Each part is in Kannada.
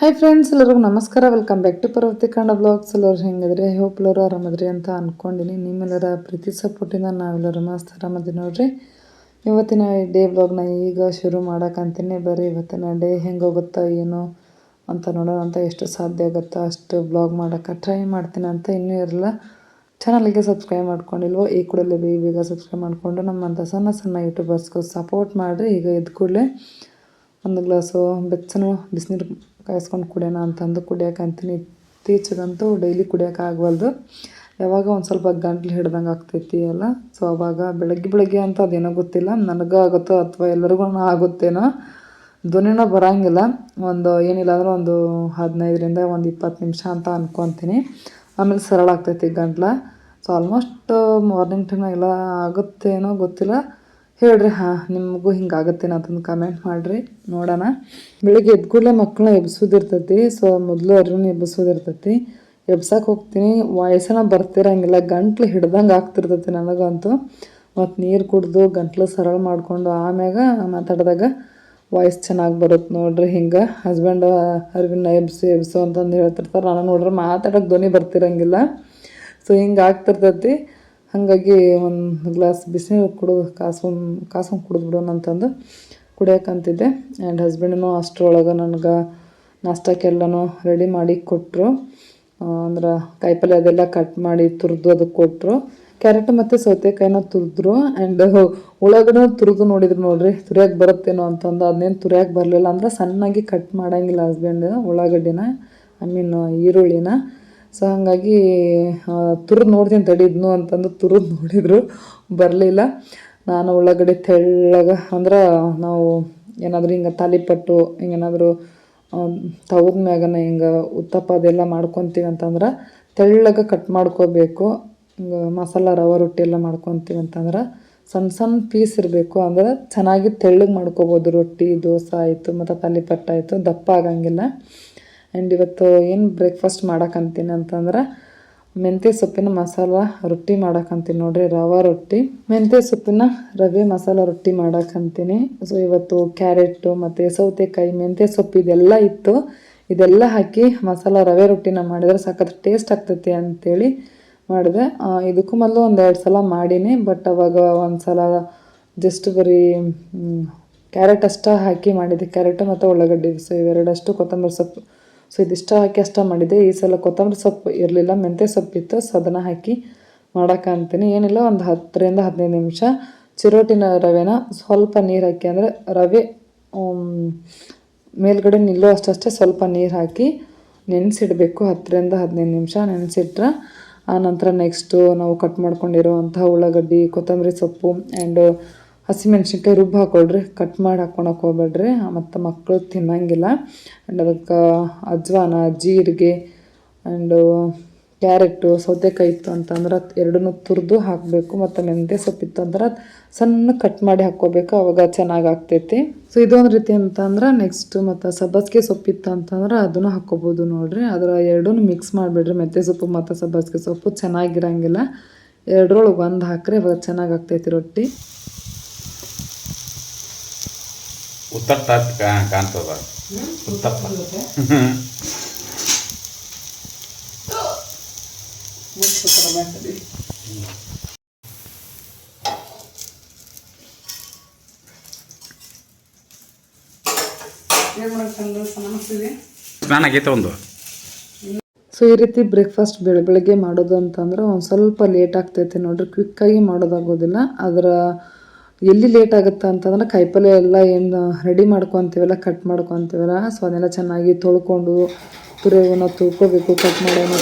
ಹಾಯ್ ಫ್ರೆಂಡ್ಸ್ ಎಲ್ಲರಿಗೂ ನಮಸ್ಕಾರ. ವೆಲ್ಕಮ್ ಬ್ಯಾಕ್ ಟು ಪರ್ವತಿ ಕಂಡ ಬ್ಲಾಗ್ಸ್ ಎಲ್ಲರೂ ಹೆಂಗಿದ್ರಿ? ಹೋಪ್ ಎಲ್ಲರೂ ಆರಾಮದ್ರಿ ಅಂತ ಅಂದ್ಕೊಂಡಿನಿ ನಿಮ್ಮೆಲ್ಲರ ಪ್ರೀತಿ ಸಪೋರ್ಟಿಂದ ನಾವೆಲ್ಲರೂ ಮಸ್ತ್ ಆರಾಮದಿ ನೋಡ್ರಿ. ಇವತ್ತಿನ ಡೇ ಬ್ಲಾಗ್ನ ಈಗ ಶುರು ಮಾಡೋಕ್ಕಂತೀನಿ ಬರೀ ಇವತ್ತಿನ ಡೇ ಹೆಂಗೆ ಹೋಗುತ್ತಾ ಏನು ಅಂತ ನೋಡೋಣ ಅಂತ ಎಷ್ಟು ಸಾಧ್ಯ ಆಗುತ್ತೋ ಅಷ್ಟು ಬ್ಲಾಗ್ ಮಾಡೋಕ್ಕೆ ಟ್ರೈ ಮಾಡ್ತೀನಿ ಅಂತ ಇನ್ನೂ ಇರಲ್ಲ. ಚಾನಲ್ಗೆ ಸಬ್ಸ್ಕ್ರೈಬ್ ಮಾಡ್ಕೊಂಡಿಲ್ವೋ, ಈ ಕೂಡಲೇ ಬೇಗ ಬೇಗ ಸಬ್ಸ್ಕ್ರೈಬ್ ಮಾಡಿಕೊಂಡು ನಮ್ಮಂಥ ಸಣ್ಣ ಸಣ್ಣ ಯೂಟ್ಯೂಬರ್ಸ್ಗೂ ಸಪೋರ್ಟ್ ಮಾಡಿರಿ. ಈಗ ಇದ್ದ ಕೂಡಲೇ ಒಂದು ಗ್ಲಾಸು ಬೆಚ್ಚನೂ ಬಿಸಿನೀರು ಕಾಯಿಸ್ಕೊಂಡು ಕುಡಿಯೋಣ ಅಂತಂದು ಕುಡಿಯೋಕೆ ಅಂತೀನಿ. ಇತ್ತೀಚೆಗಂತೂ ಡೈಲಿ ಕುಡಿಯೋಕೆ ಆಗವಲ್ದು. ಯಾವಾಗ ಒಂದು ಸ್ವಲ್ಪ ಗಂಟ್ಲು ಹಿಡ್ದಂಗೆ ಆಗ್ತೈತಿ ಎಲ್ಲ. ಸೊ ಅವಾಗ ಬೆಳಗ್ಗೆ ಬೆಳಗ್ಗೆ ಅಂತ ಅದೇನೋ ಗೊತ್ತಿಲ್ಲ. ನನಗೂ ಆಗುತ್ತೋ ಅಥವಾ ಎಲ್ಲರಿಗೂ ಆಗುತ್ತೇನೋ. ಧ್ವನಿನೂ ಬರೋಂಗಿಲ್ಲ. ಒಂದು ಏನಿಲ್ಲ ಅಂದ್ರೆ ಒಂದು ಹದಿನೈದರಿಂದ ಒಂದು ಇಪ್ಪತ್ತು ನಿಮಿಷ ಅಂತ ಅಂದ್ಕೊತೀನಿ ಆಮೇಲೆ ಸರಳ ಆಗ್ತೈತಿ ಗಂಟ್ಲ. ಸೊ ಆಲ್ಮೋಸ್ಟ್ ಮಾರ್ನಿಂಗ್ ಟೈಮ್ ಎಲ್ಲ ಆಗುತ್ತೇನೋ ಗೊತ್ತಿಲ್ಲ. ಹೇಳ್ರಿ, ಹಾಂ, ನಿಮಗೂ ಹಿಂಗಾಗತ್ತೇನ ಅಂತಂದು ಕಮೆಂಟ್ ಮಾಡಿರಿ, ನೋಡೋಣ. ಬೆಳಿಗ್ಗೆ ಎದ್ದು ಕೂಡಲೇ ಮಕ್ಕಳನ್ನ ಎಬ್ಸೋದಿರ್ತೈತಿ ಸೊ ಮೊದಲು ಅವ್ರನ್ನ ಎಬ್ಸೋದಿರ್ತೈತಿ ಎಬ್ಸಕ್ಕೆ ಹೋಗ್ತೀನಿ ವಯಸ್ಸನ ಬರ್ತಿರಂಗಿಲ್ಲ, ಗಂಟ್ಲು ಹಿಡ್ದಂಗೆ ಆಗ್ತಿರ್ತೈತಿ ನನಗಂತೂ. ಮತ್ತು ನೀರು ಕುಡಿದು ಗಂಟ್ಲು ಸರಳ ಮಾಡಿಕೊಂಡು ಆಮ್ಯಾಗ ಮಾತಾಡಿದಾಗ ವಾಯ್ಸ್ ಚೆನ್ನಾಗಿ ಬರುತ್ತೆ ನೋಡ್ರಿ ಹಿಂಗೆ. ಹಸ್ಬೆಂಡ್ ಅರ್ವಿನ ಎಬ್ಸು ಎಬ್ಸು ಅಂತಂದು ಹೇಳ್ತಿರ್ತಾರೆ. ನಾನು ನೋಡ್ರಿ ಮಾತಾಡೋಕೆ ಧ್ವನಿ ಬರ್ತಿರಂಗಿಲ್ಲ. ಸೊ ಹಿಂಗೆ ಆಗ್ತಿರ್ತೈತಿ. ಹಾಗಾಗಿ ಒಂದು ಗ್ಲಾಸ್ ಬಿಸಿನೀರು ಕುಡಿದು ಕಾಸು ಕಾಸು ಕುಡಿದ್ಬಿಡೋಣ ಅಂತಂದು ಕುಡಿಯೋಕಂತಿದ್ದೆ ಆ್ಯಂಡ್ ಹಸ್ಬೆಂಡನು ಅಷ್ಟರೊಳಗೆ ನನಗೆ ನಾಷ್ಟಕ್ಕೆಲ್ಲನೂ ರೆಡಿ ಮಾಡಿ ಕೊಟ್ಟರು ಅಂದ್ರೆ ಕಾಯಿಪಲ್ಯ ಅದೆಲ್ಲ ಕಟ್ ಮಾಡಿ ತುರಿದು ಅದಕ್ಕೆ ಕೊಟ್ಟರು ಕ್ಯಾರೆಟ್ ಮತ್ತು ಸೌತೆಕಾಯಿನ ತುರಿದ್ರು. ಆ್ಯಂಡ್ ಉಳ್ಳಾಗಡ್ಡೆ ತುರಿದು ನೋಡಿದ್ರು ನೋಡ್ರಿ, ತುರಿಯೋಕೆ ಬರುತ್ತೇನೋ ಅಂತಂದು. ಅದನ್ನೇನು ತುರಿಯೋಕೆ ಬರಲಿಲ್ಲ. ಅಂದ್ರೆ ಸಣ್ಣಾಗಿ ಕಟ್ ಮಾಡೋಂಗಿಲ್ಲ ಹಸ್ಬೆಂಡ್ ಉಳ್ಳಾಗಡ್ಡಿನ ಐ ಮೀನ್ ಈರುಳ್ಳಿನ. ಸೊ ಹಾಗಾಗಿ ತುರಿದು ನೋಡ್ತೀನಿ ತಡಿದ್ನು ಅಂತಂದು ತುರಿದು ನೋಡಿದ್ರು. ಬರಲಿಲ್ಲ. ನಾನು ಒಳಗಡೆ ತೆಳ್ಳಗ, ಅಂದ್ರೆ ನಾವು ಏನಾದರೂ ಹಿಂಗೆ ತಾಲಿಪಟ್ಟು ಹಿಂಗೇನಾದರೂ ತವದ ಮ್ಯಾಗನ ಹಿಂಗೆ ಉತ್ತಪ್ಪ ಅದೆಲ್ಲ ಮಾಡ್ಕೊತೀವಿ ಅಂತಂದ್ರೆ ತೆಳ್ಳಗೆ ಕಟ್ ಮಾಡ್ಕೋಬೇಕು. ಹಿಂಗೆ ಮಸಾಲ, ರವೆ, ರೊಟ್ಟಿ ಎಲ್ಲ ಮಾಡ್ಕೊತೀವಿ ಅಂತಂದ್ರೆ ಸಣ್ಣ ಸಣ್ಣ ಪೀಸ್ ಇರಬೇಕು. ಅಂದ್ರೆ ಚೆನ್ನಾಗಿ ತೆಳ್ಳಗೆ ಮಾಡ್ಕೋಬೋದು. ರೊಟ್ಟಿ, ದೋಸೆ ಆಯಿತು, ಮತ್ತು ತಾಲಿಪಟ್ಟು ಆಯಿತು ದಪ್ಪ ಆಗಂಗಿಲ್ಲ. ಆ್ಯಂಡ್ ಇವತ್ತು ಏನು ಬ್ರೇಕ್ಫಾಸ್ಟ್ ಮಾಡೋಕ್ಕಂತೀನಿ ಅಂತಂದ್ರೆ, ಮೆಂತ್ಯ ಸೊಪ್ಪಿನ ಮಸಾಲ ರೊಟ್ಟಿ ಮಾಡೋಕ್ಕಂತೀನಿ ನೋಡಿರಿ, ರವೆ ರೊಟ್ಟಿ. ಮೆಂತ್ಯ ಸೊಪ್ಪಿನ ರವೆ ಮಸಾಲ ರೊಟ್ಟಿ ಮಾಡೋಕ್ಕಂತೀನಿ ಸೊ ಇವತ್ತು ಕ್ಯಾರೆಟು ಮತ್ತು ಸೌತೆಕಾಯಿ, ಮೆಂತ್ಯ ಸೊಪ್ಪು ಇದೆಲ್ಲ ಇತ್ತು. ಇದೆಲ್ಲ ಹಾಕಿ ಮಸಾಲ ರವೆ ರೊಟ್ಟಿನ ಮಾಡಿದ್ರೆ ಸಖತ್ ಟೇಸ್ಟ್ ಆಗ್ತೈತಿ ಅಂತೇಳಿ ಮಾಡಿದೆ. ಇದಕ್ಕೂ ಮೊದಲು ಒಂದು ಎರಡು ಸಲ ಮಾಡೀನಿ ಬಟ್ ಅವಾಗ ಒಂದು ಸಲ ಜಸ್ಟ್ ಬರೀ ಕ್ಯಾರೆಟ್ ಅಷ್ಟೇ ಹಾಕಿ ಮಾಡಿದ್ದೆ ಕ್ಯಾರೆಟು ಮತ್ತು ಉಳ್ಳಾಗಡ್ಡೆ ಸೊ ಇವೆರಡಷ್ಟು ಕೊತ್ತಂಬರಿ ಸೊಪ್ಪು. ಸೊ ಇದಿಷ್ಟ ಹಾಕಿ ಅಷ್ಟ ಮಾಡಿದ್ದೆ ಈ ಸಲ ಕೊತ್ತಂಬರಿ ಸೊಪ್ಪು ಇರಲಿಲ್ಲ, ಮೆಂತ್ಯ ಸೊಪ್ಪಿತ್ತು ಸೊ ಅದನ್ನು ಹಾಕಿ ಮಾಡೋಕೆ ಅಂತೀನಿ. ಏನಿಲ್ಲ, ಒಂದು ಹತ್ತರಿಂದ ಹದಿನೈದು ನಿಮಿಷ. ಚಿರೋಟಿನ ರವೆನ ಸ್ವಲ್ಪ ನೀರು ಹಾಕಿ ಅಂದರೆ ರವೆ ಮೇಲ್ಗಡೆ ನಿಲ್ಲೋ ಅಷ್ಟೇ ಸ್ವಲ್ಪ ನೀರು ಹಾಕಿ ನೆನೆಸಿಡಬೇಕು. ಹತ್ತರಿಂದ ಹದಿನೈದು ನಿಮಿಷ ನೆನೆಸಿಟ್ರೆ ಆನಂತರ ನೆಕ್ಸ್ಟು ನಾವು ಕಟ್ ಮಾಡ್ಕೊಂಡಿರುವಂಥ ಉಳ್ಳಾಗಡ್ಡಿ, ಕೊತ್ತಂಬರಿ ಸೊಪ್ಪು ಆ್ಯಂಡ್ ಹಸಿಮೆಣ್ಸಿನ್ಕಾಯಿ ರುಬ್ಬಿ ಹಾಕೊಳ್ರಿ. ಕಟ್ ಮಾಡಿ ಹಾಕ್ಕೊಳಕ್ಕೆ ಹೋಗ್ಬೇಡ್ರಿ. ಮತ್ತು ಮಕ್ಕಳು ತಿನ್ನಂಗಿಲ್ಲ. ಆ್ಯಂಡ್ ಅದಕ್ಕೆ ಅಜ್ವಾನ, ಜೀರಿಗೆ ಆ್ಯಂಡು ಕ್ಯಾರೆಟು, ಸೌತೆಕಾಯಿ ಇತ್ತು ಅಂತಂದ್ರೆ ಎರಡನ್ನೂ ತುರಿದು ಹಾಕಬೇಕು. ಮತ್ತು ಮೆಂತ್ಯ ಸೊಪ್ಪಿತ್ತು ಅಂದ್ರೆ ಸಣ್ಣ ಕಟ್ ಮಾಡಿ ಹಾಕ್ಕೋಬೇಕು ಅವಾಗ ಚೆನ್ನಾಗಿ ಆಗ್ತೈತಿ. ಸೊ ಇದೊಂದು ರೀತಿ ಅಂತಂದ್ರೆ ನೆಕ್ಸ್ಟ್ ಮತ್ತು ಸಬ್ಬಸ್ಗೆ ಸೊಪ್ಪಿತ್ತು ಅಂತಂದ್ರೆ ಅದನ್ನು ಹಾಕ್ಕೋಬೋದು ನೋಡಿರಿ. ಅದರ ಎರಡೂ ಮಿಕ್ಸ್ ಮಾಡಿಬಿಡ್ರಿ. ಮೆಂತ್ಯ ಸೊಪ್ಪು ಮತ್ತು ಸಬ್ಬಸ್ಗೆ ಸೊಪ್ಪು ಚೆನ್ನಾಗಿರಂಗಿಲ್ಲ. ಎರಡರೊಳಗೆ ಒಂದು ಹಾಕ್ರಿ ಅವಾಗ ಚೆನ್ನಾಗಿ ಆಗ್ತೈತಿ ರೊಟ್ಟಿ. ಉತ್ತಪ್ಪ ಕಾಣ್ತದ. ಉತ್ತಪ್ಪ. ಸ್ನಾನ ಆಗೈತೆ ಒಂದು? ಸೊ ಈ ರೀತಿ ಬ್ರೇಕ್ಫಾಸ್ಟ್ ಬೆಳ ಬೆಳಗ್ಗೆ ಮಾಡೋದು ಅಂತಂದ್ರೆ ಒಂದು ಸ್ವಲ್ಪ ಲೇಟ್ ಆಗ್ತೈತೆ ನೋಡ್ರಿ. ಕ್ವಿಕ್ಕಾಗಿ ಮಾಡೋದಾಗೋದಿಲ್ಲ. ಅದರ ಎಲ್ಲಿ ಲೇಟ್ ಆಗುತ್ತೆ ಅಂತಂದ್ರೆ ಕಾಯಿಪಲ್ಯ ಎಲ್ಲ ಏನು ರೆಡಿ ಮಾಡ್ಕೊತೀವಲ್ಲ ಕಟ್ ಮಾಡ್ಕೊತೀವಲ್ಲ ಸೊ ಅದನ್ನೆಲ್ಲ ಚೆನ್ನಾಗಿ ತೊಳ್ಕೊಂಡು ತುರಿಯೋನ ತುಳ್ಕೋಬೇಕು ಕಟ್ ಮಾಡೋಣ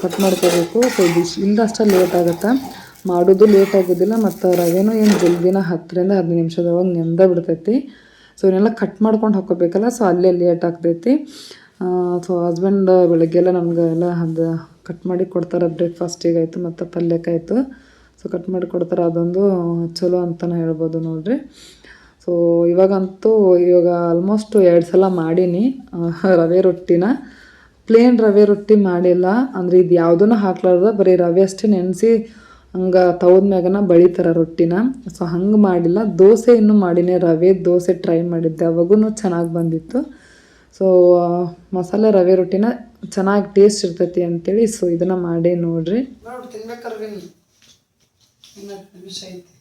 ಕಟ್ ಮಾಡ್ಕೋಬೇಕು. ಸೊ ಇದು ಇಲ್ಲದಷ್ಟು ಲೇಟ್ ಆಗುತ್ತೆ. ಮಾಡೋದು ಲೇಟ್ ಆಗೋದಿಲ್ಲ, ಮತ್ತು ರವೆನೂ ಏನು ಜಲ್ದಿನ ಹತ್ತರಿಂದ ಹದಿನೈದು ನಿಮಿಷದೊಳಗೆ ನೆಂದ ಬಿಡ್ತೈತಿ. ಸೊ ಇವನ್ನೆಲ್ಲ ಕಟ್ ಮಾಡ್ಕೊಂಡು ಹಾಕೋಬೇಕಲ್ಲ ಸೊ ಅಲ್ಲೇ ಲೇಟ್ ಆಗ್ತೈತಿ. ಸೊ ಹಸ್ಬೆಂಡ್ ಬೆಳಗ್ಗೆಲ್ಲ ನಮ್ಗೆ ಎಲ್ಲ ಅದು ಕಟ್ ಮಾಡಿ ಕೊಡ್ತಾರೆ ಬ್ರೇಕ್ಫಾಸ್ಟಿಗಾಯಿತು ಮತ್ತು ಪಲ್ಯಕ್ಕಾಯಿತು ಸೊ ಕಟ್ ಮಾಡಿ ಕೊಡ್ತಾರೆ ಅದೊಂದು ಚಲೋ ಅಂತಲೇ ಹೇಳ್ಬೋದು ನೋಡಿರಿ. ಸೊ ಇವಾಗಂತೂ ಇವಾಗ ಆಲ್ಮೋಸ್ಟ್ ಎರಡು ಸಲ ಮಾಡೀನಿ ರವೆ ರೊಟ್ಟಿನ. ಪ್ಲೇನ್ ರವೆ ರೊಟ್ಟಿ ಮಾಡಿಲ್ಲ, ಅಂದರೆ ಇದು ಯಾವುದೂ ಹಾಕ್ಲಾರ್ದ, ಬರೀ ರವೆ ಅಷ್ಟೇ ನೆನೆಸಿ ಹಂಗೆ ತವದ ಮ್ಯಾಗನ ಬಳಿತಾರೆ ರೊಟ್ಟಿನ. ಸೊ ಹಂಗೆ ಮಾಡಿಲ್ಲ. ದೋಸೆ ಇನ್ನೂ ಮಾಡೀನಿ, ರವೆ ದೋಸೆ ಟ್ರೈ ಮಾಡಿದ್ದೆ ಅವಾಗೂ ಚೆನ್ನಾಗಿ ಬಂದಿತ್ತು. ಸೊ ಮಸಾಲೆ ರವೆ ರೊಟ್ಟಿನ ಚೆನ್ನಾಗಿ ಟೇಸ್ಟ್ ಇರ್ತೈತಿ ಅಂತೇಳಿ ಸೊ ಇದನ್ನು ಮಾಡಿ ನೋಡ್ರಿ. ಇನ್ನು ನಿಮಿಷ ಐತಿ.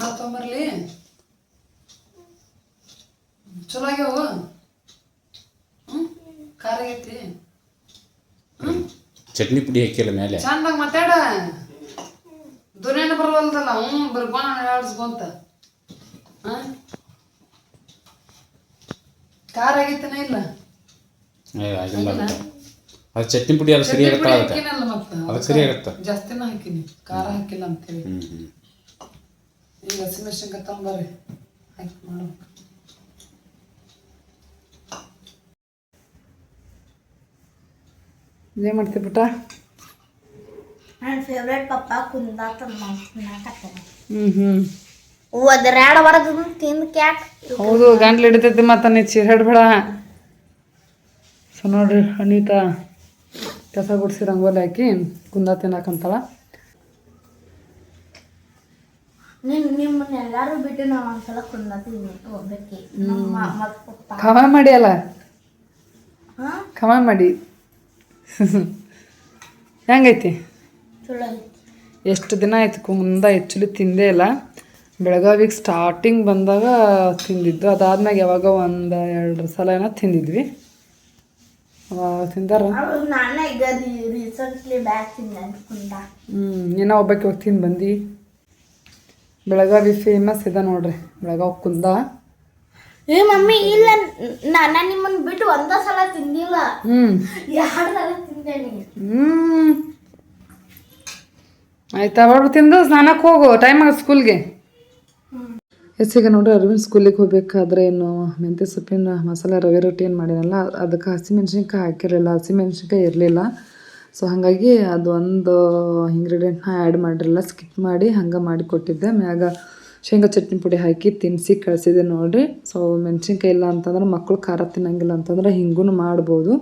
ನಾ ತೊಂಬರ್ಲಿ? ಚಲೋ ಆಗ್ಯಾವ? ಹ್ಞೂ ಖಾರ ಆಗೈತಿ? ಚಟ್ನಿ ಪುಡಿ ಹಾಕಿಲ್ಲ ಮೇಲೆ ಚಂದಾಗ ಮಾತಾಡ. ದುನೇನ ಬರವಲ್ದಲ್ಲ ಹ್ಞೂ ಬರ್ಬೋಣ ಆಡಿಸ್ಕೊಂತ. ಹಾಂ? ಖಾರ ಆಗೈತನ ಇಲ್ಲ. ಅದು ಚಟ್ನಿ ಪುಡಿ ಅದು ಸರಿ ಆಗುತ್ತಾ ಅದಕ್ಕೆ ಅದಕ್ಕೆ ಸರಿ ಆಗುತ್ತಾ ಜಾಸ್ತಿನ ಹಾಕಿನಿ. ಖಾರ ಹಾಕಿಲ್ಲ ಅಂತೇಳಿ. ಈ ಹ್ಞೂ ಈಗ ಹಸಿಮೆಣಸಿನ್ಕಾಯಿ ತಗೊಂಬರ್ರಿ. ಹಾಕಿ ಮಾಡು ಇದೇ ಮಾಡ್ತೀವಿ ಪುಟ್ಟ? ನನ್ನ ಫೇವ್ರೇಟ್ ಪಪ್ಪ ಕುಂದಾತ ಹ್ಮ್ ಹ್ಞೂ ಹ್ಞೂ ಒದರಾಡ ಬರದು ತಿಂದ ಕ್ಯಾಕ್ ಹೌದು ಗಂಟ್ಲು ಹಿಡಿತೈತಿ ಮತ್ತೆ ನೀ ಚೀರಾಡ್ಬೇಡ ಸೊ ನೋಡ್ರಿ ಅನಿತಾ. ಕಸ ಗುಡಿಸಿ ರಂಗೋಲಿ ಹಾಕಿ ಕುಂದ ತಿನ್ನಕಂತಾಳ. ನಿಮ್ ನಿಮ್ಮನ್ನ ಎಲ್ಲಾರು ಬಿಟ್ಟು ನಾವು ಒಂದ್ಸಲ ಕುಂದಾತ ಹೋಗ್ಬೇಕಿ ನಮ್ಮ ಮತ್ ಪಪ್ಪ. ಖಮ ಮಾಡಿ ಅಲ್ಲ? ಖಮ ಮಾಡಿ. ಹೆಂಗೈತಿ? ಎಷ್ಟು ದಿನ ಆಯ್ತು ಕುಂದ ಆ್ಯಕ್ಚುಲಿ ತಿಂದೇ ಇಲ್ಲ. ಬೆಳಗಾವಿಗೆ ಸ್ಟಾರ್ಟಿಂಗ್ ಬಂದಾಗ ತಿಂದಿದ್ದು. ಅದಾದ್ಮ್ಯಾಗ ಯಾವಾಗ ಒಂದು ಎರಡು ಸಲ ಏನೋ ತಿಂದಿದ್ವಿ. ತಿಂದಾರ? ಅವಾಗ ನಾನೇ ಈಗ ರೀಸೆಂಟ್ಲಿ ಬ್ಯಾಗ್ ತಿಂದೆ ಕುಂದ ಹ್ಞೂ ಏನೋ ಒಬ್ಬಕ್ಕೆ ಹೋಗಿ ತಿಂದು ಬಂದು. ಬೆಳಗಾವಿ ಫೇಮಸ್ ಇದೆ ನೋಡ್ರಿ ಬೆಳಗಾವಿ ಕುಂದ ಏ ಮಮ್ಮಿ ಇಲ್ಲ ನಾನು ನಿಮ್ಮನ್ನು ಬಿಟ್ಟು ಒಂದ ಸಲ ತಿಂದಿಲ್ಲ. ಹ್ಞೂ ಎರಡು ಸಲ ತಿಂದೇನಿ ಹ್ಞೂ ಆಯ್ತಾ ಅವ್ರು ತಿಂದು ಸ್ನಾನಕ್ಕೆ ಹೋಗು ಟೈಮ್ ಆಗ ಸ್ಕೂಲ್ಗೆ ಹೆಚ್ಚಿಗೆ ನೋಡ್ರಿ ಅರವಿಂದ್ ಸ್ಕೂಲಿಗೆ ಹೋಗ್ಬೇಕಾದ್ರೆ ಏನು ಮೆಂತ್ಯ ಸೊಪ್ಪಿನ ಮಸಾಲೆ, ರವೆ ರೊಟ್ಟಿ ಏನು ಮಾಡಿರಲ್ಲ, ಅದಕ್ಕೆ ಹಸಿಮೆಣ್ಸಿನ್ಕಾಯಿ ಹಾಕಿರಲಿಲ್ಲ ಹಸಿಮೆಣ್ಸಿನ್ಕಾಯಿ ಇರಲಿಲ್ಲ. ಸೊ ಹಾಗಾಗಿ ಅದು ಒಂದು ಇಂಗ್ರೀಡಿಯೆಂಟ್ನ ಆ್ಯಡ್ ಮಾಡಿರಲ್ಲ ಸ್ಕಿಪ್ ಮಾಡಿ ಹಂಗೆ ಮಾಡಿ ಕೊಟ್ಟಿದ್ದೆ. ಮ್ಯಾಗ ಶೇಂಗಾ ಚಟ್ನಿ ಪುಡಿ ಹಾಕಿ ತಿನ್ನಿಸಿ ಕಳಿಸಿದೆ ನೋಡ್ರಿ. ಸೊ ಮೆಣಸಿನ್ಕಾಯಿ ಇಲ್ಲ ಅಂತಂದ್ರೆ ಮಕ್ಕಳು ಖಾರ ತಿನ್ನಂಗಿಲ್ಲ ಅಂತಂದ್ರೆ ಹಿಂಗೂ ಮಾಡ್ಬೋದು.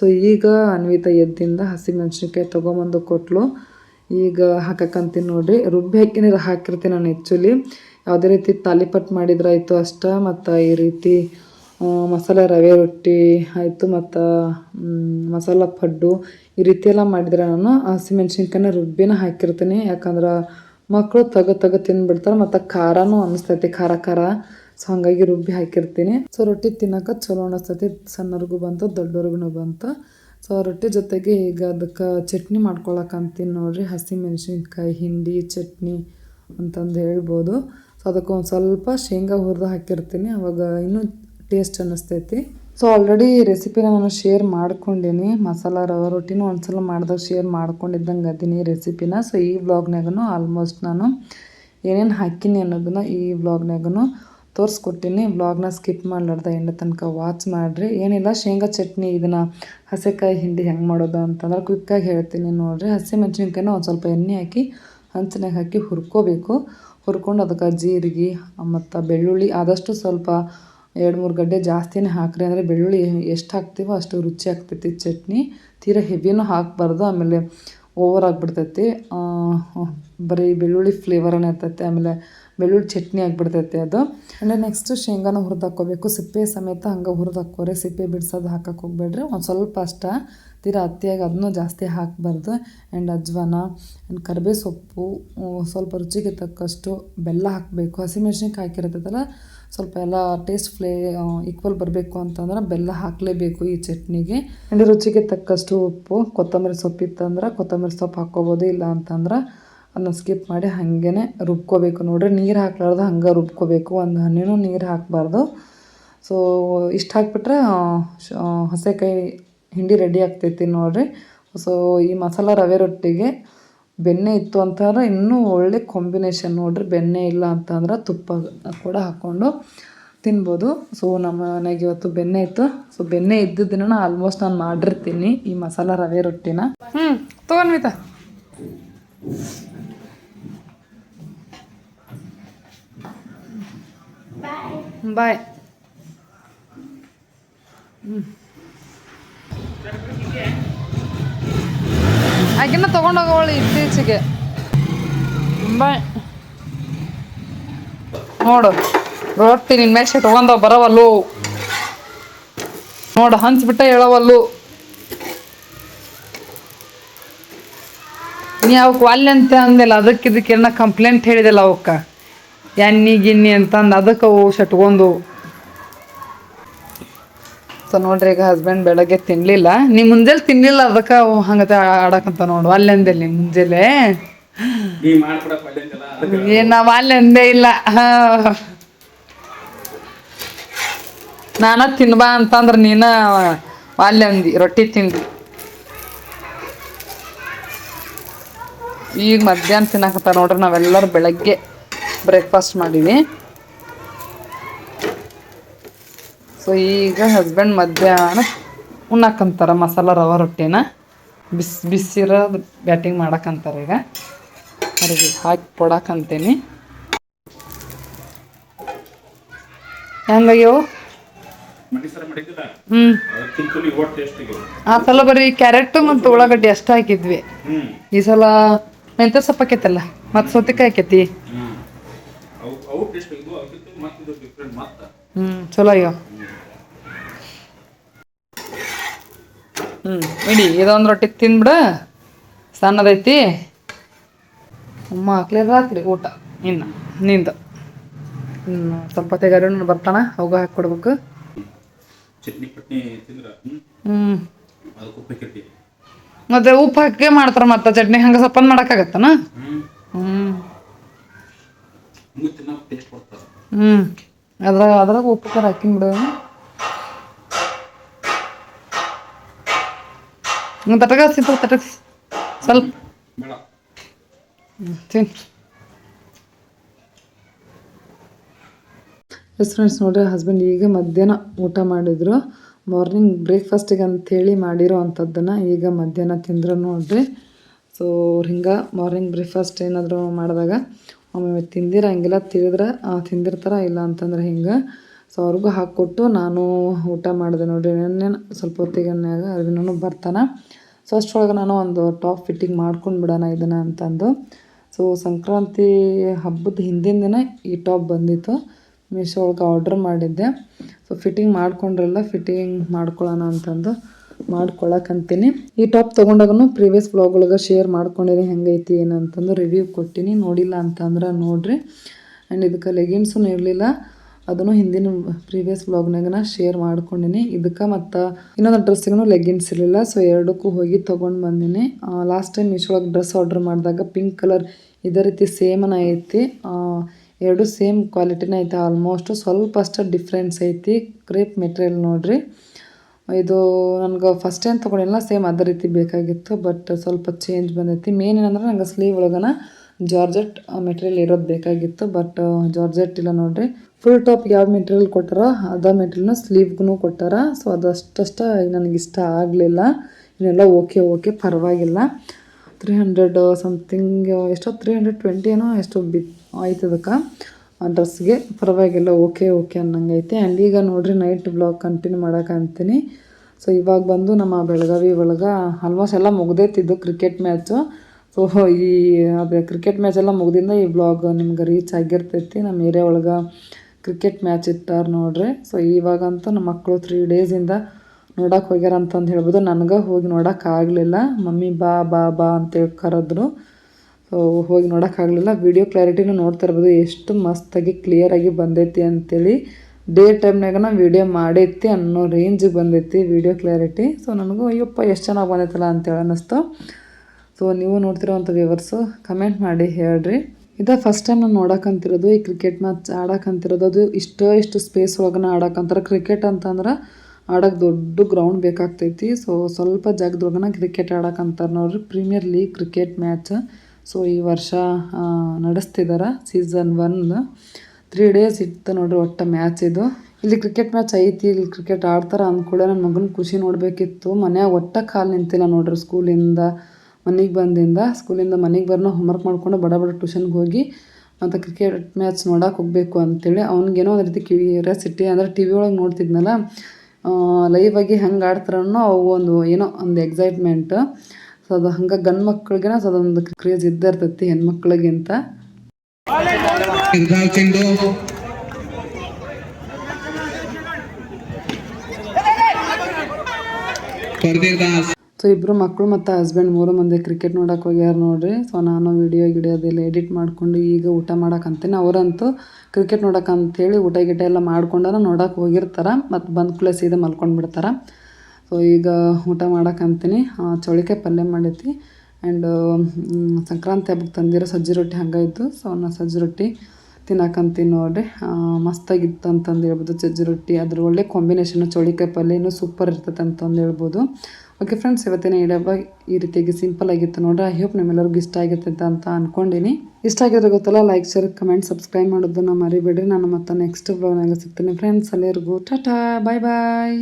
ಸೊ ಈಗ ಅನ್ವಿತಾ ಎದ್ದಿಂದ ಹಸಿ ಮೆಣಸಿನ್ಕಾಯಿ ತೊಗೊಂಬಂದು ಕೊಟ್ಲು. ಈಗ ಹಾಕಕ್ಕಂತೀನಿ ನೋಡಿರಿ. ರುಬ್ಬಿ ಹಾಕಿನ ಹಾಕಿರ್ತೀನಿ ನಾನು ಆ್ಯಕ್ಚುಲಿ ಯಾವುದೇ ರೀತಿ ತಾಲಿಪಟ್ ಮಾಡಿದ್ರೆ ಆಯಿತು ಅಷ್ಟ. ಮತ್ತು ಈ ರೀತಿ ಮಸಾಲೆ ರವೆ ರೊಟ್ಟಿ ಆಯಿತು ಮತ್ತು ಮಸಾಲ ಪಡ್ಡು ಈ ರೀತಿ ಎಲ್ಲ ಮಾಡಿದ್ರೆ ನಾನು ಹಸಿಮೆಣ್ಸಿನ್ಕಾಯಿನ ರುಬ್ಬಿನ ಹಾಕಿರ್ತೀನಿ. ಯಾಕಂದ್ರೆ ಮಕ್ಕಳು ತಗ ತಗ ತಿಂದ್ಬಿಡ್ತಾರೆ ಮತ್ತು ಖಾರನೂ ಅನಿಸ್ತೈತಿ ಖಾರ ಖಾರ. ಸೊ ಹಾಗಾಗಿ ರುಬ್ಬಿ ಹಾಕಿರ್ತೀನಿ. ಸೊ ರೊಟ್ಟಿ ತಿನ್ನೋಕೆ ಚಲೋ ಅನ್ನಿಸ್ತೈತಿ. ಸಣ್ಣವ್ರಿಗೂ ಬಂತು ದೊಡ್ಡವ್ರಿಗೂ ಬಂತು. ಸೊ ರೊಟ್ಟಿ ಜೊತೆಗೆ ಈಗ ಅದಕ್ಕೆ ಚಟ್ನಿ ಮಾಡ್ಕೊಳಕ್ಕಂತೀನಿ ನೋಡಿರಿ. ಹಸಿ ಮೆಣಸಿನ್ಕಾಯಿ ಹಿಂಡಿ, ಚಟ್ನಿ ಅಂತಂದು ಹೇಳ್ಬೋದು. ಸೊ ಅದಕ್ಕೆ ಒಂದು ಸ್ವಲ್ಪ ಶೇಂಗಾ ಹುರಿದು ಹಾಕಿರ್ತೀನಿ. ಅವಾಗ ಇನ್ನೂ ಟೇಸ್ಟ್ ಅನ್ನಿಸ್ತೈತಿ. ಸೊ ಆಲ್ರೆಡಿ ರೆಸಿಪಿನ ನಾನು ಶೇರ್ ಮಾಡ್ಕೊಂಡೀನಿ. ಮಸಾಲ, ರವೆ ರೊಟ್ಟಿನೂ ಒಂದ್ಸಲ ಮಾಡಿದಾಗ ಶೇರ್ ಮಾಡ್ಕೊಂಡಿದ್ದಂಗೆ ಅದೀನಿ ರೆಸಿಪಿನ ಸೊ ಈ ವ್ಲಾಗ್ನಾಗೂ ಆಲ್ಮೋಸ್ಟ್ ನಾನು ಏನೇನು ಹಾಕಿನಿ ಅನ್ನೋದನ್ನು ಈ ವ್ಲಾಗ್ನಾಗೂ ತೋರಿಸ್ಕೊಟ್ಟಿನಿ. ವ್ಲಾಗ್ನ ಸ್ಕಿಪ್ ಮಾಡಲಾರ್ದೆ ಎಂಡ ತನಕ ವಾಚ್ ಮಾಡಿರಿ. ಏನಿಲ್ಲ, ಶೇಂಗಾ ಚಟ್ನಿ ಇದನ್ನು ಹಸೆಕಾಯಿ ಹಿಂಡಿ ಹೆಂಗೆ ಮಾಡೋದು ಅಂತಂದ್ರೆ ಕ್ವಿಕ್ಕಾಗಿ ಹೇಳ್ತೀನಿ ನೋಡಿರಿ. ಹಸಿ ಮೆಣಸಿನ್ಕಾಯಿನ ಒಂದು ಸ್ವಲ್ಪ ಎಣ್ಣೆ ಹಾಕಿ ಹಂಚಿನಾಗ ಹಾಕಿ ಹುರ್ಕೋಬೇಕು. ಹುರ್ಕೊಂಡು ಅದಕ್ಕೆ ಜೀರಿಗೆ, ಮತ್ತು ಬೆಳ್ಳುಳ್ಳಿ ಆದಷ್ಟು ಸ್ವಲ್ಪ ಎರಡು ಮೂರು ಗಡ್ಡೆ ಜಾಸ್ತಿನೇ ಹಾಕ್ರಿ. ಅಂದರೆ ಬೆಳ್ಳುಳ್ಳಿ ಎಷ್ಟು ಹಾಕ್ತೀವೋ ಅಷ್ಟು ರುಚಿ ಆಗ್ತೈತಿ ಚಟ್ನಿ. ತೀರಾ ಹೆವಿನೂ ಹಾಕಬಾರ್ದು. ಆಮೇಲೆ ಓವರ್ ಆಗಿಬಿಡ್ತೈತಿ. ಬರೀ ಬೆಳ್ಳುಳ್ಳಿ ಫ್ಲೇವರನೇ ಇರ್ತೈತಿ. ಆಮೇಲೆ ಬೆಳ್ಳುಳ್ಳಿ ಚಟ್ನಿ ಆಗಿಬಿಡ್ತೈತೆ ಅದು. ಆ್ಯಂಡ್ ನೆಕ್ಸ್ಟ್ ಶೇಂಗಾನ ಹುರಿದು ಹಾಕ್ಕೋಬೇಕು ಸಿಪ್ಪೆ ಸಮೇತ ಹಂಗೆ ಹುರಿದು ಹಾಕೋರಿ ಸಿಪ್ಪೆ ಬಿಡ್ಸೋದು ಹಾಕಕ್ಕೆ ಹೋಗ್ಬೇಡ್ರಿ. ಒಂದು ಸ್ವಲ್ಪ ಅಷ್ಟ ತೀರಾ ಅತಿಯಾಗಿ ಅದನ್ನೂ ಜಾಸ್ತಿ ಹಾಕಬಾರ್ದು. ಆ್ಯಂಡ್ ಅಜ್ವಾನ ಆ್ಯಂಡ್ ಕರಿಬೇ ಸೊಪ್ಪು ಸ್ವಲ್ಪ ರುಚಿಗೆ ತಕ್ಕಷ್ಟು ಬೆಲ್ಲ ಹಾಕಬೇಕು. ಹಸಿಮೆಣ್ಸಿನ್ಕಾಯಿ ಹಾಕಿರ್ತೈತಲ್ಲ ಸ್ವಲ್ಪ ಎಲ್ಲ ಟೇಸ್ಟ್ ಫ್ಲೇ ಈಕ್ವಲ್ ಬರಬೇಕು ಅಂತಂದ್ರೆ ಬೆಲ್ಲ ಹಾಕಲೇಬೇಕು ಈ ಚಟ್ನಿಗೆ. ಆ್ಯಂಡ್ ರುಚಿಗೆ ತಕ್ಕಷ್ಟು ಉಪ್ಪು, ಕೊತ್ತಂಬರಿ ಸೊಪ್ಪು ಇತ್ತಂದ್ರೆ ಕೊತ್ತಂಬರಿ ಸೊಪ್ಪು ಹಾಕ್ಕೋಬೋದು, ಇಲ್ಲ ಅಂತಂದ್ರೆ ಅದನ್ನ ಸ್ಕಿಪ್ ಮಾಡಿ ಹಾಗೇ ರುಬ್ಕೋಬೇಕು. ನೋಡ್ರಿ ನೀರು ಹಾಕ್ಲಾರ್ದು ಹಂಗೆ ರುಬ್ಕೋಬೇಕು. ಒಂದು ಹಣ್ಣಿನೂ ನೀರು ಹಾಕಬಾರ್ದು. ಸೊ ಇಷ್ಟು ಹಾಕ್ಬಿಟ್ರೆ ಹಸೆಕಾಯಿ ಹಿಂಡಿ ರೆಡಿ ಆಗ್ತೈತಿ ನೋಡ್ರಿ. ಸೊ ಈ ಮಸಾಲ ರವೆ ರೊಟ್ಟಿಗೆ ಬೆಣ್ಣೆ ಇತ್ತು ಅಂತಂದ್ರೆ ಇನ್ನೂ ಒಳ್ಳೆ ಕಾಂಬಿನೇಷನ್ ನೋಡ್ರಿ. ಬೆಣ್ಣೆ ಇಲ್ಲ ಅಂತಂದ್ರೆ ತುಪ್ಪ ಕೂಡ ಹಾಕ್ಕೊಂಡು ತಿನ್ಬೋದು. ಸೊ ನಮ್ಮ ಮನೆಗೆ ಇವತ್ತು ಬೆಣ್ಣೆ ಇತ್ತು. ಸೊ ಬೆಣ್ಣೆ ಇದ್ದಿದ್ದನ್ನ ಆಲ್ಮೋಸ್ಟ್ ನಾನು ಮಾಡಿರ್ತೀನಿ ಈ ಮಸಾಲ ರವೆ ರೊಟ್ಟಿನ. ಹ್ಞೂ ತೊಗೊಂಡ್ವಿತ ಬಾಯ್. ಆಗಿನ ತೊಗೊಂಡೋಗೋಳು ಇತ್ತೀಚೆಗೆ. ಬಾಯ್. ನೋಡು, ರೊಟ್ಟಿ ನಿನ್ ಮೇಲೆ ಇಟ್ಕೊಂಡವ್ ಬರವಲ್ಲು. ಹಂಚ್ ಹಂಚ್ಬಿಟ್ಟ ಹೇಳವಲ್ಲು. ನೀ ಅವಕ್ಕೆ ವಾಲ್ಯ ಅಂತ ಅಂದಿಲ್ಲ ಅದಕ್ಕೆ ಇದಕ್ಕೆ ಏನ ಕಂಪ್ಲೇಂಟ್ ಹೇಳಿದಿಲ್ಲ ಅವಕ್ಕ ಎಣ್ಣಿ ಗಿಣ್ಣಿ ಅಂತಂದು ಅದಕ್ಕೆ ಅವು ಶಟ್ಕೊಂಡು ಸೊ ನೋಡ್ರಿ ಈಗ ಹಸ್ಬೆಂಡ್ ಬೆಳಗ್ಗೆ ತಿನ್ಲಿಲ್ಲ. ನೀ ಮುಂಜಾನೆ ತಿನ್ಲಿಲ್ಲ ಅದಕ್ಕೆ ಅವು ಹಂಗತೆ ಆಡಕಂತ ನೋಡು. ಅಲ್ಲೆಂದೆ ಅಂದಿಲ್ಲ ನೀ ಮುಂಜಾನೆ ನಾವು ಏನ್ ನಾವ್ ಅಲ್ಲಿ ಅಂದೇ ಇಲ್ಲ. ನಾನು ನಾನ ತಿನ್ಬಾ ಅಂತಂದ್ರೆ ನೀನ ಅಲ್ಲಿ ಅಂದಿ ರೊಟ್ಟಿ ತಿಂದಿ. ಈಗ ಮಧ್ಯಾಹ್ನ ತಿನ್ನಕತ್ತ ನೋಡ್ರಿ ನಾವೆಲ್ಲರೂ ಬೆಳಗ್ಗೆ. ಬ್ರೇಕ್ಫಾಸ್ಟ್ ಮಾಡೀನಿ. ಸೊ ಈಗ ಹಸ್ಬೆಂಡ್ ಮಧ್ಯಾಹ್ನ ಉಣ್ಣಾಕಂತಾರ ಮಸಾಲ ರವೆ ರೊಟ್ಟಿನ. ಬಿಸಿ ಬಿಸಿರೋ ಬ್ಯಾಟಿಂಗ್ ಮಾಡಕ್ಕಂತಾರೆ ಈಗ. ಅವ್ರಿಗೆ ಹಾಕಿ ಕೊಡಕ್ಕಂತೀನಿ ಹೆಂಗಯ್ಯೋ? ಹ್ಞೂ ಆ ಸಲ ಬರೀ ಕ್ಯಾರೆಟ್ ಮತ್ತು ಉಳ್ಳಾಗಡ್ಡಿ ಅಷ್ಟ ಹಾಕಿದ್ವಿ. ಈ ಸಲ ಮೆಂತ್ಯ ಸೊಪ್ಪು ಹಾಕೈತಲ್ಲ ಮತ್ತು ಸೌತೆಕಾಯಿ ಆಕೈತಿ ಹ್ಮ್. ಅವು ಅವು ಟೇಸ್ಟ್ ಇದು ಅದಕ್ಕಿಂತ ಮತ್ತೆ ಇದು ಡಿಫ್ರೆಂಟ್ ಮತ್ತೆ ಹ್ಞೂ ಚಲೋ ಅಯ್ಯೋ ಹ್ಞೂ ಇಡಿ ಇದೊಂದು ರೊಟ್ಟಿ ತಿಂದ್ಬಿಡ ಸಣ್ಣದೈತಿ. ಅಮ್ಮ ಹಾಕ್ಲಿ ರಾತ್ರಿ ಊಟ. ಇನ್ನು ನಿಂದು. ಇನ್ನು ಸ್ವಲ್ಪ ತೆಗಾರು ಬರ್ತಾನ ಅವಾಗ ಹಾಕಿ ಕೊಡ್ಬೇಕು. ಚಟ್ನಿ ಪಟ್ನಿ ತಿಂದ್ರ? ಹ್ಮ್. ಹ್ಞೂ ಅದಕ್ಕೆ ಉಪ್ಪೈಕೈತಿ ಮತ್ತೆ ಉಪ್ಪು ಹಾಕಿ ಮಾಡ್ತಾರ ಮತ್ತೆ ಚಟ್ನಿ ಹಂಗೆ ಸಪ್ಪನ್ ಮಾಡೋಕ್ಕಾಗತ್ತನ? ಹ್ಮ್. ಹ್ಞೂ ಟೇಸ್ಟ್ ಹ್ಞೂ ಅದ್ರಾಗ ಅದ್ರಾಗ ಉಪ್ಪು ಖಾರ ಹಾಕಿನ ಬಿಡು. ಹ್ಞೂ ತಟಕ ಸಿಂಪಲ್ ತಟಕ ಸ್ವಲ್ಪ. ತಿನ್. ಎಸ್ ಫ್ರೆಂಡ್ಸ್ ನೋಡ್ರಿ ಹಸ್ಬೆಂಡ್ ಈಗ ಮಧ್ಯಾಹ್ನ ಊಟ ಮಾಡಿದ್ರು. ಮಾರ್ನಿಂಗ್ ಬ್ರೇಕ್ಫಾಸ್ಟಿಗೆ ಅಂಥೇಳಿ ಮಾಡಿರೋ ಅಂಥದ್ದನ್ನು ಈಗ ಮಧ್ಯಾಹ್ನ ತಿಂದ್ರು ನೋಡ್ರಿ. ಸೊ ಅವ್ರು ಹಿಂಗೆ ಮಾರ್ನಿಂಗ್ ಬ್ರೇಕ್ಫಾಸ್ಟ್ ಏನಾದರೂ ಮಾಡಿದಾಗ ಒಮ್ಮೊಮ್ಮೆ ತಿಂದಿರಂಗಿಲ್ಲ, ತಿಳಿದ್ರೆ ತಿಂದಿರ್ತಾರ, ಇಲ್ಲ ಅಂತಂದ್ರೆ ಹಿಂಗೆ. ಸೊ ಅವ್ರಿಗೂ ಹಾಕ್ಕೊಟ್ಟು ನಾನು ಊಟ ಮಾಡಿದೆ ನೋಡಿ ನೆನ್ನೆ ಸ್ವಲ್ಪ ಹೊತ್ತಿಗೆನ್ಯಾಗ ಅರವಿನೂ ಬರ್ತಾನೆ. ಸೊ ಅಷ್ಟರೊಳಗೆ ನಾನು ಒಂದು ಟಾಪ್ ಫಿಟ್ಟಿಂಗ್ ಮಾಡ್ಕೊಂಡು ಬಿಡೋಣ ಇದನ್ನು ಅಂತಂದು. ಸೊ ಸಂಕ್ರಾಂತಿ ಹಬ್ಬದ ಹಿಂದಿನ ದಿನ ಈ ಟಾಪ್ ಬಂದಿತ್ತು. ಮೀಶೋ ಒಳಗೆ ಆರ್ಡ್ರ್ ಮಾಡಿದ್ದೆ. ಸೊ ಫಿಟ್ಟಿಂಗ್ ಮಾಡ್ಕೊಂಡ್ರಲ್ಲ ಫಿಟ್ಟಿಂಗ್ ಮಾಡ್ಕೊಳ್ಳೋಣ ಅಂತಂದು. ಮಾಡ್ಕೊಳಕಂತೀನಿ. ಈ ಟಾಪ್ ತೊಗೊಂಡಾಗನು ಪ್ರೀವಿಯಸ್ ಬ್ಲಾಗ್ ಒಳಗೆ ಶೇರ್ ಮಾಡ್ಕೊಂಡಿನಿ. ಹೆಂಗೈತಿ, ಏನು ಅಂತಂದು ರಿವ್ಯೂ ಕೊಟ್ಟಿನಿ. ನೋಡಿಲ್ಲ ಅಂತಂದ್ರೆ ನೋಡ್ರಿ. ಆ್ಯಂಡ್ ಇದಕ್ಕೆ ಲೆಗಿನ್ಸೂ ಇರಲಿಲ್ಲ. ಅದನ್ನು ಹಿಂದಿನ ಪ್ರೀವಿಯಸ್ ವ್ಲಾಗ್ನಾಗ ಶೇರ್ ಮಾಡ್ಕೊಂಡಿನಿ. ಇದಕ್ಕೆ ಮತ್ತು ಇನ್ನೊಂದು ಡ್ರೆಸ್ಸಿಗೂ ಲೆಗಿನ್ಸ್ ಇರಲಿಲ್ಲ. ಸೊ, ಎರಡಕ್ಕೂ ಹೋಗಿ ತೊಗೊಂಡು ಬಂದಿನಿ. ಲಾಸ್ಟ್ ಟೈಮ್ ಮೀಶೋಳಗೆ ಡ್ರೆಸ್ ಆರ್ಡ್ರ್ ಮಾಡಿದಾಗ ಪಿಂಕ್ ಕಲರ್ ಇದೇ ರೀತಿ ಸೇಮನ ಐತಿ. ಎರಡು ಸೇಮ್ ಕ್ವಾಲಿಟಿನೇ ಐತೆ ಆಲ್ಮೋಸ್ಟ್. ಸ್ವಲ್ಪ ಅಷ್ಟು ಡಿಫ್ರೆನ್ಸ್ ಐತಿ. ಕ್ರೇಪ್ ಮೆಟೀರಿಯಲ್ ನೋಡ್ರಿ. ಇದು ನನಗೆ ಫಸ್ಟ್ ಟೈಮ್ ತೊಗೊಂಡಿಲ್ಲ ಸೇಮ್ ಅದೇ ರೀತಿ ಬೇಕಾಗಿತ್ತು ಬಟ್ ಸ್ವಲ್ಪ ಚೇಂಜ್ ಬಂದೈತಿ. ಮೇನ್ ಏನಂದ್ರೆ ನಂಗೆ ಸ್ಲೀವ್ ಒಳಗನ ಜಾರ್ಜೆಟ್ ಮೆಟೀರಿಯಲ್ ಇರೋದು ಬೇಕಾಗಿತ್ತು ಬಟ್ ಜಾರ್ಜೆಟ್ ಇಲ್ಲ ನೋಡ್ರಿ. ಫುಲ್ ಟಾಪ್ ಯಾವ ಮೆಟೀರಿಯಲ್ ಕೊಟ್ಟಾರೋ ಅದ ಮೆಟೀರಿಯಲ್ನ ಸ್ಲೀವ್ಗೂ ಕೊಟ್ಟಾರ. ಸೊ ಅದಷ್ಟಷ್ಟ ನನಗೆ ಇಷ್ಟ ಆಗಲಿಲ್ಲ. ಇನ್ನೆಲ್ಲ ಓಕೆ ಓಕೆ ಪರವಾಗಿಲ್ಲ. ತ್ರೀ ಹಂಡ್ರೆಡ್ ಸಮಥಿಂಗ್ ಎಷ್ಟೋ ತ್ರೀ ಹಂಡ್ರೆಡ್ ಟ್ವೆಂಟಿ ಏನೋ ಎಷ್ಟೋ ಬಿ ಆಯ್ತು ಅದಕ್ಕೆ ಆ ಡ್ರೆಸ್ಗೆ ಪರವಾಗಿಲ್ಲ, ಓಕೆ ಓಕೆ ಅನ್ನಂಗೈತೆ. ಆ್ಯಂಡ್ ಈಗ ನೋಡಿರಿ ನೈಟ್ ಬ್ಲಾಗ್ ಕಂಟಿನ್ಯೂ ಮಾಡಕ್ಕೆ ಅಂತೀನಿ. ಸೊ ಇವಾಗ ಬಂದು ನಮ್ಮ ಬೆಳಗಾವಿ ಒಳಗೆ ಆಲ್ಮೋಸ್ಟ್ ಎಲ್ಲ ಮುಗ್ದೈತಿದ್ದು ಕ್ರಿಕೆಟ್ ಮ್ಯಾಚು ಸೊ ಈ ಕ್ರಿಕೆಟ್ ಮ್ಯಾಚ್ ಎಲ್ಲ ಮುಗ್ದಿಂದ ಈ ಬ್ಲಾಗ್ ನಿಮ್ಗೆ ರೀಚ್ ಆಗಿರ್ತೈತಿ. ನಮ್ಮ ಏರಿಯಾ ಒಳಗೆ ಕ್ರಿಕೆಟ್ ಮ್ಯಾಚ್ ಇಟ್ಟಾರ ನೋಡ್ರಿ. ಸೊ ಇವಾಗಂತೂ ನಮ್ಮ ಮಕ್ಕಳು ತ್ರೀ ಡೇಸಿಂದ ನೋಡೋಕೆ ಹೋಗ್ಯಾರ ಅಂತಂದು ಹೇಳ್ಬೋದು. ನನಗೆ ಹೋಗಿ ನೋಡೋಕ್ಕಾಗಲಿಲ್ಲ ಮಮ್ಮಿ ಬಾ ಬಾ ಬಾ ಅಂತೇಳಿ ಕರೆದ್ರು. ಹೋಗಿ ನೋಡೋಕ್ಕಾಗಲಿಲ್ಲ ವಿಡಿಯೋ ಕ್ಲಾರಿಟಿನೂ ನೋಡ್ತಾ ಇರ್ಬೋದು. ಎಷ್ಟು ಮಸ್ತಾಗಿ ಕ್ಲಿಯರಾಗಿ ಬಂದೈತಿ ಅಂಥೇಳಿ ಡೇ ಟೈಮ್ನಾಗನ ವಿಡಿಯೋ ಮಾಡೈತಿ ಅನ್ನೋ ರೇಂಜಿಗೆ ಬಂದೈತಿ ವಿಡಿಯೋ ಕ್ಲಾರಿಟಿ ಸೊ ನನಗೂ ಅಯ್ಯಪ್ಪ, ಎಷ್ಟು ಚೆನ್ನಾಗಿ ಬಂದೈತಲ್ಲ ಅಂತೇಳಿ ಅನ್ನಿಸ್ತು. ಸೊ ನೀವು ನೋಡ್ತಿರೋವಂಥ ವ್ಯೂವರ್ಸು ಕಮೆಂಟ್ ಮಾಡಿ ಹೇಳ್ರಿ. ಇದು ಫಸ್ಟ್ ಟೈಮ್ ನಾನು ನೋಡಕ್ಕಂತಿರೋದು ಈ ಕ್ರಿಕೆಟ್ ಮ್ಯಾಚ್ ಆಡಕ್ಕಂತಿರೋದು ಅದು ಇಷ್ಟ ಇಷ್ಟು ಸ್ಪೇಸ್ ಒಳಗನ ಆಡೋಕ್ಕಂತಾರೆ ಕ್ರಿಕೆಟ್ ಅಂತಂದ್ರೆ ಆಡೋಕ್ಕೆ ದೊಡ್ಡ ಗ್ರೌಂಡ್ ಬೇಕಾಗ್ತೈತಿ. ಸೊ ಸ್ವಲ್ಪ ಜಾಗದೊಳಗನ ಕ್ರಿಕೆಟ್ ಆಡೋಕ್ಕಂತಾರೆ ನೋಡ್ರಿ. Premier league cricket match so ಈ ವರ್ಷ ನಡೆಸ್ತಿದ್ದಾರೆ ಸೀಸನ್ ಒನ್ ತ್ರೀ ಡೇಸ್ ಇತ್ತು ನೋಡ್ರಿ ಒಟ್ಟು ಮ್ಯಾಚ್ ಇದು. ಇಲ್ಲಿ ಕ್ರಿಕೆಟ್ ಮ್ಯಾಚ್ ಐತಿ, ಇಲ್ಲಿ ಕ್ರಿಕೆಟ್ ಆಡ್ತಾರ ಅಂದ್ಕೂಡಲೇ ನನ್ನ ಮಗನ ಖುಷಿ ನೋಡಬೇಕಿತ್ತು. ಮನ್ಯಾಗ ಒಟ್ಟ ಕಾಲು ನಿಂತಿಲ್ಲ ನೋಡ್ರಿ ಸ್ಕೂಲಿಂದ ಮನೆಗೆ ಬಂದಿಂದ. ಸ್ಕೂಲಿಂದ ಮನೆಗೆ ಬರ್ನ ಹೋಮ್ವರ್ಕ್ ಮಾಡ್ಕೊಂಡು ಬಡ ಬಡ ಟ್ಯೂಷನ್ಗೆ ಹೋಗಿ, ಮತ್ತು ಕ್ರಿಕೆಟ್ ಮ್ಯಾಚ್ ನೋಡೋಕೆ ಹೋಗಬೇಕು ಅಂತೇಳಿ. ಅವ್ನಿಗೇನೋ ಒಂದು ರೀತಿ ಕ್ಯೂರಿಯಾಸಿಟಿ ಅಂದರೆ ಟಿ ವಿ ಒಳಗೆ ನೋಡ್ತಿದ್ನಲ್ಲ ಲೈವ್ ಆಗಿ ಹೆಂಗೆ ಆಡ್ತಾರನ್ನೋ ಅವು ಒಂದು ಏನೋ, ಒಂದು ಎಕ್ಸೈಟ್ಮೆಂಟ್ ಸೊ ಅದು ಹಂಗೆ ಗಂಡು ಮಕ್ಳಿಗೆನ ಅದೊಂದು ಕ್ರೇಜ್ ಇದ್ದೇ ಇರ್ತೈತಿ ಹೆಣ್ಮಕ್ಳಿಗಿಂತ ಸೊ ಇಬ್ರು ಮಕ್ಕಳು ಮತ್ತೆ ಹಸ್ಬೆಂಡ್ ಮೂರು ಮಂದಿ ಕ್ರಿಕೆಟ್ ನೋಡಕ್ಕೆ ಹೋಗ್ಯಾರ ನೋಡ್ರಿ. ಸೊ ನಾನು ವಿಡಿಯೋ ಗಿಡಿಯೋದೆಲ್ಲ ಎಡಿಟ್ ಮಾಡ್ಕೊಂಡು ಈಗ ಊಟ ಮಾಡೋಕ್ಕಂತೇನೆ ಅವರಂತೂ ಕ್ರಿಕೆಟ್ ನೋಡಕ್ ಅಂತ ಹೇಳಿ ಊಟ ಗಿಟ ಎಲ್ಲ ಮಾಡ್ಕೊಂಡನ ನೋಡಕ್ಕೆ ಹೋಗಿರ್ತಾರೆ. ಮತ್ತು ಬಂದ್ ಕುಳೆ ಸೀದಾ ಮಲ್ಕೊಂಡ್ಬಿಡ್ತಾರೆ. ಸೊ ಈಗ ಊಟ ಮಾಡಕ್ಕಂತೀನಿ ಚೌಳಿಕಾಯಿ ಪಲ್ಯ ಮಾಡೈತಿ. ಆ್ಯಂಡ್ ಸಂಕ್ರಾಂತಿ ಹಬ್ಬಕ್ಕೆ ತಂದಿರೋ ಸಜ್ಜಿ ರೊಟ್ಟಿ ಹಂಗೆ ಇತ್ತು. ಸೊ ನಾ ಸಜ್ಜಿ ರೊಟ್ಟಿ ತಿನ್ನಕ್ಕಂತೀನಿ ನೋಡ್ರಿ. ಮಸ್ತಾಗಿತ್ತು ಅಂತಂದು ಹೇಳ್ಬೋದು ಸಜ್ಜಿ ರೊಟ್ಟಿ. ಅದ್ರ ಒಳ್ಳೆ ಕಾಂಬಿನೇಷನು ಚೌಳಿಕಾಯಿ ಪಲ್ಯ ಇನ್ನೂ ಸೂಪರ್ ಇರ್ತೈತೆ ಅಂತಂದು ಹೇಳ್ಬೋದು ಓಕೆ ಫ್ರೆಂಡ್ಸ್ ಇವತ್ತಿನ ಈ ಡಬ್ಬ ಈ ರೀತಿಯಾಗಿ ಸಿಂಪಲ್ ಆಗಿತ್ತು ನೋಡ್ರಿ. ಐ ಹೋಪ್ ನಿಮ್ಮೆಲ್ಲರಿಗೂ ಇಷ್ಟ ಆಗಿರ್ತೈತೆ ಅಂತ ಅಂದ್ಕೊಂಡಿನಿ ಇಷ್ಟ ಆಗಿದ್ರೆ ಗೊತ್ತಲ್ಲ ಲೈಕ್ ಶೇರ್ ಕಮೆಂಟ್ ಸಬ್ಸ್ಕ್ರೈಬ್ ಮಾಡೋದನ್ನ ಮರಿಬೇಡ್ರಿ. ನಾನು ಮತ್ತೆ ನೆಕ್ಸ್ಟ್ ಬ್ಲಾಗ್ನಾಗ ಸಿಗ್ತೀನಿ. ಫ್ರೆಂಡ್ಸ್ ಎಲ್ಲರಿಗೂ ಟಾಟಾ ಬಾಯ್ ಬಾಯ್